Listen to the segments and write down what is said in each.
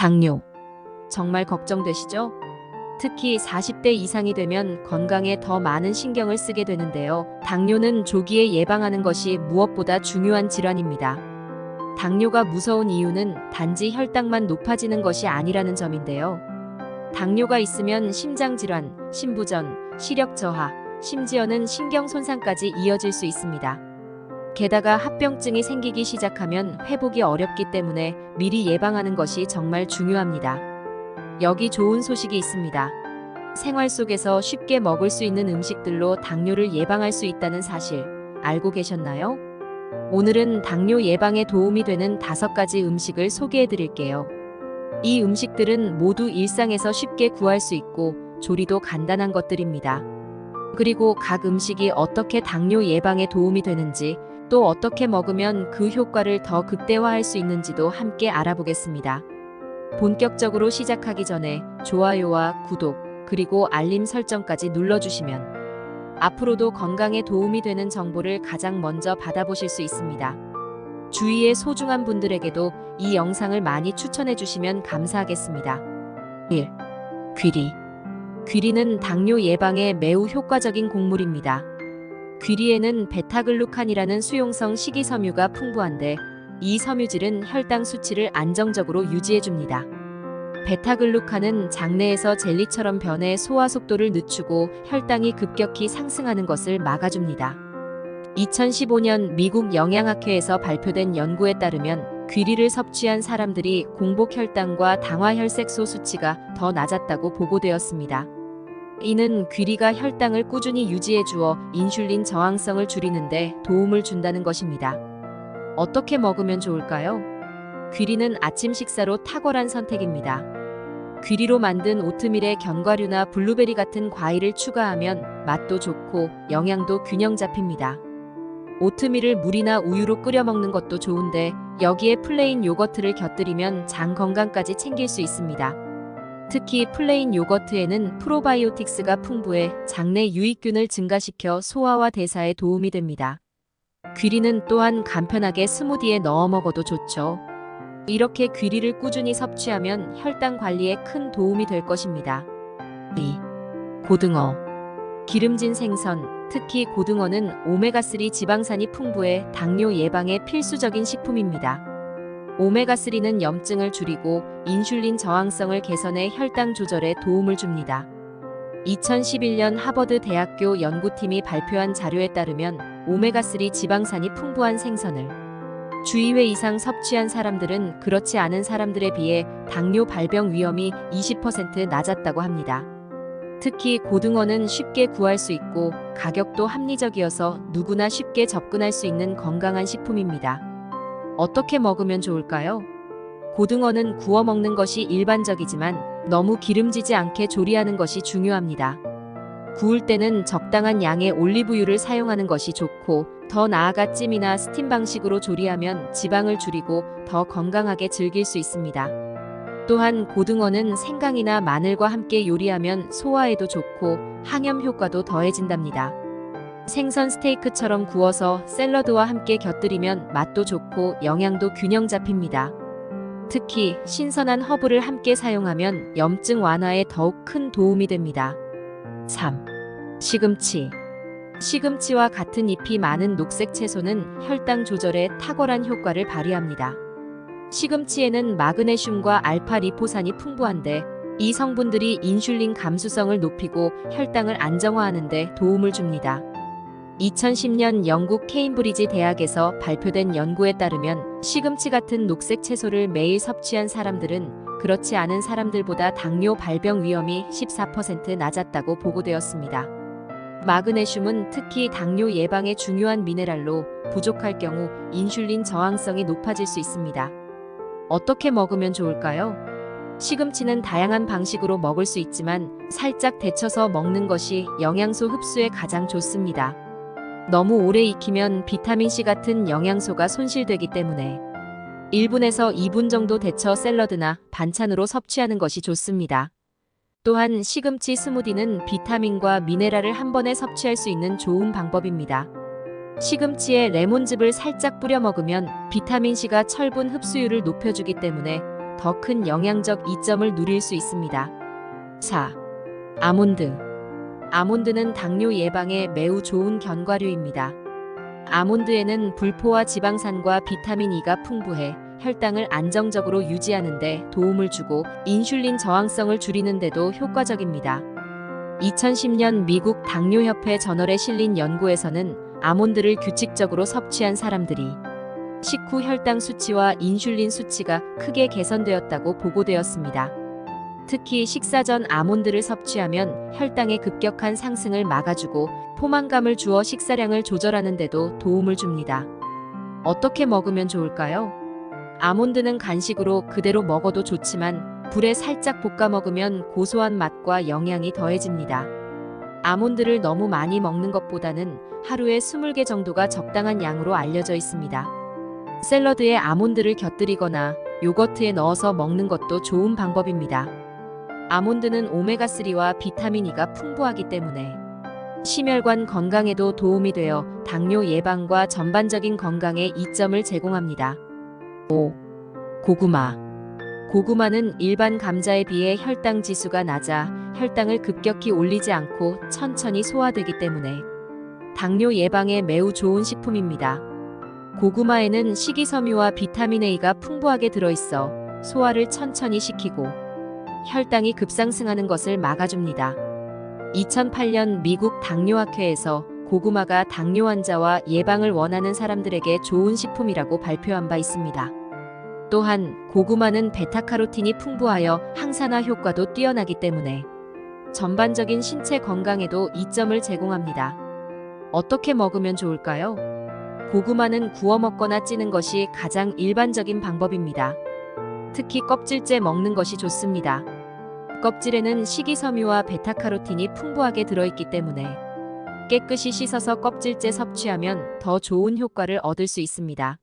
당뇨. 정말 걱정되시죠? 특히 40대 이상이 되면 건강에 더 많은 신경을 쓰게 되는데요. 당뇨는 조기에 예방하는 것이 무엇보다 중요한 질환입니다. 당뇨가 무서운 이유는 단지 혈당만 높아지는 것이 아니라는 점인데요. 당뇨가 있으면 심장 질환, 심부전, 시력 저하, 심지어는 신경 손상까지 이어질 수 있습니다. 게다가 합병증이 생기기 시작하면 회복이 어렵기 때문에 미리 예방하는 것이 정말 중요합니다. 여기 좋은 소식이 있습니다. 생활 속에서 쉽게 먹을 수 있는 음식들로 당뇨를 예방할 수 있다는 사실 알고 계셨나요? 오늘은 당뇨 예방에 도움이 되는 다섯 가지 음식을 소개해 드릴게요. 이 음식들은 모두 일상에서 쉽게 구할 수 있고 조리도 간단한 것들입니다. 그리고 각 음식이 어떻게 당뇨 예방에 도움이 되는지 또 어떻게 먹으면 그 효과를 더 극대화할 수 있는지도 함께 알아보겠습니다. 본격적으로 시작하기 전에 좋아요와 구독, 그리고 알림 설정까지 눌러주시면 앞으로도 건강에 도움이 되는 정보를 가장 먼저 받아보실 수 있습니다. 주위의 소중한 분들에게도 이 영상을 많이 추천해 주시면 감사하겠습니다. 1. 귀리. 귀리는 당뇨 예방에 매우 효과적인 곡물입니다. 귀리에는 베타글루칸이라는 수용성 식이섬유가 풍부한데 이 섬유질은 혈당 수치를 안정적으로 유지해 줍니다. 베타글루칸은 장내에서 젤리처럼 변해 소화 속도를 늦추고 혈당이 급격히 상승하는 것을 막아줍니다. 2015년 미국 영양학회에서 발표된 연구에 따르면 귀리를 섭취한 사람들이 공복 혈당과 당화 혈색소 수치가 더 낮았다고 보고되었습니다. 이는 귀리가 혈당을 꾸준히 유지해 주어 인슐린 저항성을 줄이는데 도움을 준다는 것입니다. 어떻게 먹으면 좋을까요? 귀리는 아침 식사로 탁월한 선택입니다. 귀리로 만든 오트밀에 견과류나 블루베리 같은 과일을 추가하면 맛도 좋고 영양도 균형 잡힙니다. 오트밀을 물이나 우유로 끓여 먹는 것도 좋은데 여기에 플레인 요거트를 곁들이면 장 건강까지 챙길 수 있습니다. 특히 플레인 요거트에는 프로바이오틱스가 풍부해 장내 유익균을 증가시켜 소화와 대사에 도움이 됩니다. 귀리는 또한 간편하게 스무디에 넣어 먹어도 좋죠. 이렇게 귀리를 꾸준히 섭취하면 혈당 관리에 큰 도움이 될 것입니다. 2. 고등어. 기름진 생선, 특히 고등어는 오메가3 지방산이 풍부해 당뇨 예방에 필수적인 식품입니다. 오메가3는 염증을 줄이고 인슐린 저항성을 개선해 혈당 조절에 도움을 줍니다. 2011년 하버드 대학교 연구팀이 발표한 자료에 따르면 오메가3 지방산이 풍부한 생선을 주 2회 이상 섭취한 사람들은 그렇지 않은 사람들에 비해 당뇨 발병 위험이 20% 낮았다고 합니다. 특히 고등어는 쉽게 구할 수 있고 가격도 합리적이어서 누구나 쉽게 접근할 수 있는 건강한 식품입니다. 어떻게 먹으면 좋을까요? 고등어는 구워 먹는 것이 일반적이지만 너무 기름지지 않게 조리하는 것이 중요합니다. 구울 때는 적당한 양의 올리브유를 사용하는 것이 좋고 더 나아가 찜이나 스팀 방식으로 조리하면 지방을 줄이고 더 건강하게 즐길 수 있습니다. 또한 고등어는 생강이나 마늘과 함께 요리하면 소화에도 좋고 항염 효과도 더해진답니다. 생선 스테이크처럼 구워서 샐러드와 함께 곁들이면 맛도 좋고 영양도 균형 잡힙니다. 특히 신선한 허브를 함께 사용하면 염증 완화에 더욱 큰 도움이 됩니다. 3. 시금치. 시금치와 같은 잎이 많은 녹색 채소는 혈당 조절에 탁월한 효과를 발휘합니다. 시금치에는 마그네슘과 알파 리포산이 풍부한데 이 성분들이 인슐린 감수성을 높이고 혈당을 안정화하는 데 도움을 줍니다. 2010년 영국 케임브리지 대학에서 발표된 연구에 따르면 시금치 같은 녹색 채소를 매일 섭취한 사람들은 그렇지 않은 사람들보다 당뇨 발병 위험이 14% 낮았다고 보고되었습니다. 마그네슘은 특히 당뇨 예방에 중요한 미네랄로 부족할 경우 인슐린 저항성이 높아질 수 있습니다. 어떻게 먹으면 좋을까요? 시금치는 다양한 방식으로 먹을 수 있지만 살짝 데쳐서 먹는 것이 영양소 흡수에 가장 좋습니다. 너무 오래 익히면 비타민C 같은 영양소가 손실되기 때문에 1분에서 2분 정도 데쳐 샐러드나 반찬으로 섭취하는 것이 좋습니다. 또한 시금치 스무디는 비타민과 미네랄을 한 번에 섭취할 수 있는 좋은 방법입니다. 시금치에 레몬즙을 살짝 뿌려 먹으면 비타민C가 철분 흡수율을 높여주기 때문에 더 큰 영양적 이점을 누릴 수 있습니다. 4. 아몬드. 아몬드는 당뇨 예방에 매우 좋은 견과류입니다. 아몬드에는 불포화 지방산과 비타민 E가 풍부해 혈당을 안정적으로 유지하는데 도움을 주고 인슐린 저항성을 줄이는데도 효과적입니다. 2010년 미국 당뇨협회 저널에 실린 연구에서는 아몬드를 규칙적으로 섭취한 사람들이 식후 혈당 수치와 인슐린 수치가 크게 개선되었다고 보고되었습니다. 특히 식사 전 아몬드를 섭취하면 혈당의 급격한 상승을 막아주고 포만감을 주어 식사량을 조절하는 데도 도움을 줍니다. 어떻게 먹으면 좋을까요? 아몬드는 간식으로 그대로 먹어도 좋지만 불에 살짝 볶아 먹으면 고소한 맛과 영양이 더해집니다. 아몬드를 너무 많이 먹는 것보다는 하루에 20개 정도가 적당한 양으로 알려져 있습니다. 샐러드에 아몬드를 곁들이거나 요거트에 넣어서 먹는 것도 좋은 방법입니다. 아몬드는 오메가3와 비타민 E가 풍부하기 때문에 심혈관 건강에도 도움이 되어 당뇨 예방과 전반적인 건강에 이점을 제공합니다. 5. 고구마. 고구마는 일반 감자에 비해 혈당 지수가 낮아 혈당을 급격히 올리지 않고 천천히 소화되기 때문에 당뇨 예방에 매우 좋은 식품입니다. 고구마에는 식이섬유와 비타민 A가 풍부하게 들어있어 소화를 천천히 시키고 혈당이 급상승하는 것을 막아줍니다. 2008년 미국 당뇨학회에서 고구마가 당뇨 환자와 예방을 원하는 사람들에게 좋은 식품이라고 발표한 바 있습니다. 또한 고구마는 베타카로틴이 풍부하여 항산화 효과도 뛰어나기 때문에 전반적인 신체 건강에도 이점을 제공합니다. 어떻게 먹으면 좋을까요? 고구마는 구워 먹거나 찌는 것이 가장 일반적인 방법입니다. 특히 껍질째 먹는 것이 좋습니다. 껍질에는 식이섬유와 베타카로틴이 풍부하게 들어있기 때문에 깨끗이 씻어서 껍질째 섭취하면 더 좋은 효과를 얻을 수 있습니다.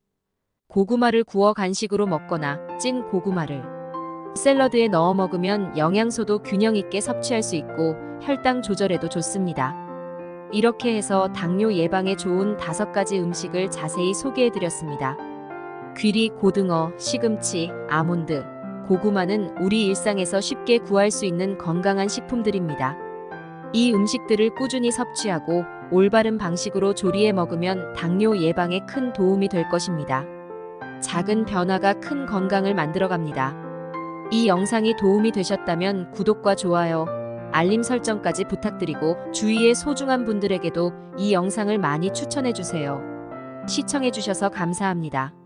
고구마를 구워 간식으로 먹거나 찐 고구마를 샐러드에 넣어 먹으면 영양소도 균형 있게 섭취할 수 있고 혈당 조절에도 좋습니다. 이렇게 해서 당뇨 예방에 좋은 다섯 가지 음식을 자세히 소개해 드렸습니다. 귀리, 고등어, 시금치, 아몬드, 고구마는 우리 일상에서 쉽게 구할 수 있는 건강한 식품들입니다. 이 음식들을 꾸준히 섭취하고 올바른 방식으로 조리해 먹으면 당뇨 예방에 큰 도움이 될 것입니다. 작은 변화가 큰 건강을 만들어갑니다. 이 영상이 도움이 되셨다면 구독과 좋아요, 알림 설정까지 부탁드리고 주위의 소중한 분들에게도 이 영상을 많이 추천해 주세요. 시청해 주셔서 감사합니다.